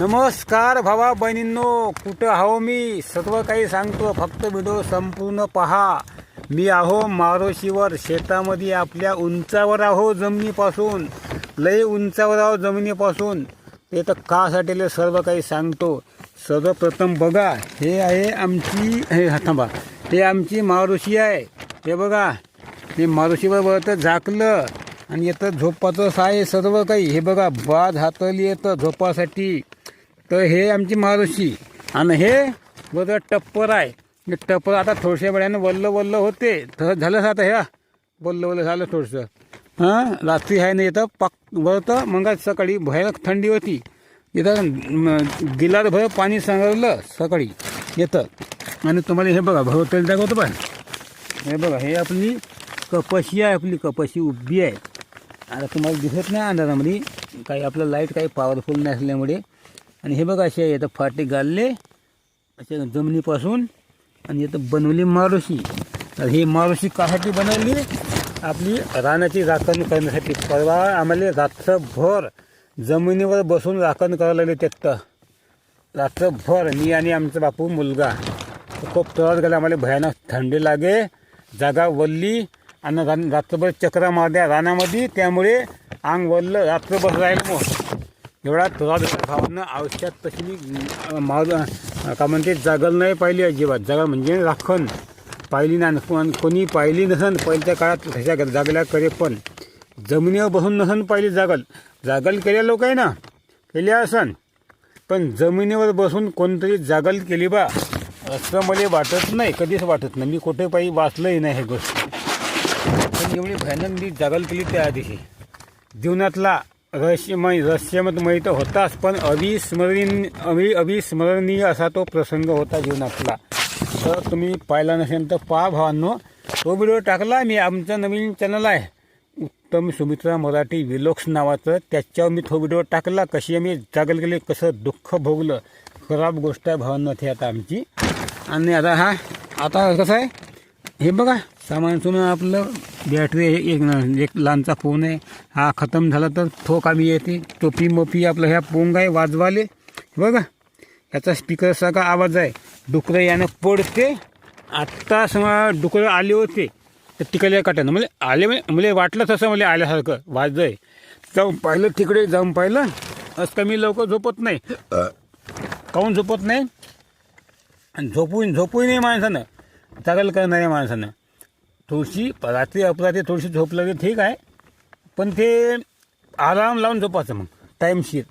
नमस्कार भावा बहिणींनो कुठं आहो मी? सर्व काही सांगतो फक्त व्हिडिओ संपूर्ण पहा. मी आहो मारोशीवर शेतामध्ये आपल्या उंचावर आहो जमिनीपासून. लय उंचावर आहो जमिनीपासून. ते तर कासाठी सर्व काही सांगतो. सर्वप्रथम बघा हे आहे आमची हे हा, थांबा. हे आमची मारुशी आहे. हे बघा हे मारुशीवर बघतं झाकलं. आणि येतं झोपाचं आहे सर्व काही. हे बघा बाद हातली येतं झोपासाठी. तर हे आमची मारुशी. आणि हे बरं टप्पर आहे. टप्पर आता थोडशा वेळानं वल्ल वल्ल होते. तर झालं आता ह्या वल्ल वल्ल झालं थोडंसं. हां? रात्री आहे ना येतं पाक वरतं मग सकाळी भयानक थंडी होती. इथं म, पाणी सांगलं सकाळी येतं. आणि तुम्हाला हे बघा भरवतेल दाखवतो पण. हे बघा हे आपली कपाशी आहे आपली कपाशी उभी आहे. आता तुम्हाला दिसत नाही अंधारामध्ये. काही आपलं लाइट काही पॉवरफुल नसल्यामुळे. आणि हे बघा असे येतं फाटे गालले असे जमिनीपासून. आणि येतं बनवली मारुशी. तर ही मारुशी कासाठी बनवली? आपली रानाची राखण करण्यासाठी. परवा आम्हाला रात्रभर जमिनीवर बसून राखण करायला लागले त्यात रात्रभर मी आणि आमचा बापू मुलगा. खूप त्रास गेला. आम्हाला भयानक थंडी लागे जागा वल्ली आणि रान रात्रभर चक्रा मारल्या रानामध्ये. त्यामुळे अंग वल्लं. रात्रभर राहील मग. एवढा त्रास झाला भावानं औषध तशी मी अं, का म्हणते जागल नाही पाहिली अजिबात. जागा म्हणजे राखण. पाहिली नाही पण कोणी पाहिली नसन. पहिल्या काळात तशा जागल्या करे पण. जमिनीवर बसून नसन पाहिली जागल. जागल केल्या लोक आहे ना. केल्या असन. पण जमिनीवर बसून कोणतरी जागल केली बा. असं मला वाटत नाही. कधीच वाटत नाही. मी कुठे पाहिजे वाचलंही नाही हे गोष्ट. पण एवढी भयानक मी जागल केली त्या दिवशी. जीवनातला रहस्यमय रहस्यमय तर होताच पण अविस्मरण अवि अविस्मरणीय असा तो प्रसंग होता जीवनातला. तर तुम्ही पाहिला नसेल तर पा भावांनो. तो व्हिडिओ टाकला मी. आमचं नवीन चॅनल आहे. उत्तम सुमित्रा मराठी विलोक्स नावाचं. त्याच्यावर मी तो व्हिडिओ टाकला. कशी आम्ही जागल गेले कसं दुःख भोगलं. खराब गोष्ट आहे भावांना ती आता आमची. आणि आता हा आता कसं आहे? हे बघा सामान सुमान आपलं बॅटरी आहे, एक न- एक लहानचा फोन आहे. हा खतम झाला तर ठोक आम्ही येते. टोपी मोपी आपलं ह्या पोंग आहे वाजवाले. बघा याचा स्पीकर सगळा आवाज आहे. डुकरं यानं पडते. आत्ता समजा डुकरं आले होते तर तिकडे काट्यानं. म्हणजे आले म्हणजे मला वाटलं तसं मला आल्यासारखं वाजतंय. जाऊन पाहिलं तिकडे जाऊन पाहिलं. असं कमी लवकर झोपत नाही. काहून झोपत नाही? आणि झोपून झोपूही नाही माणसानं. चालेल करणाऱ्या माणसानं. थोडीशी रात्री अपरात्री थोडीशी झोप लागली ठीक आहे पण ते आराम लावून झोपायचं मग. टाईमशीर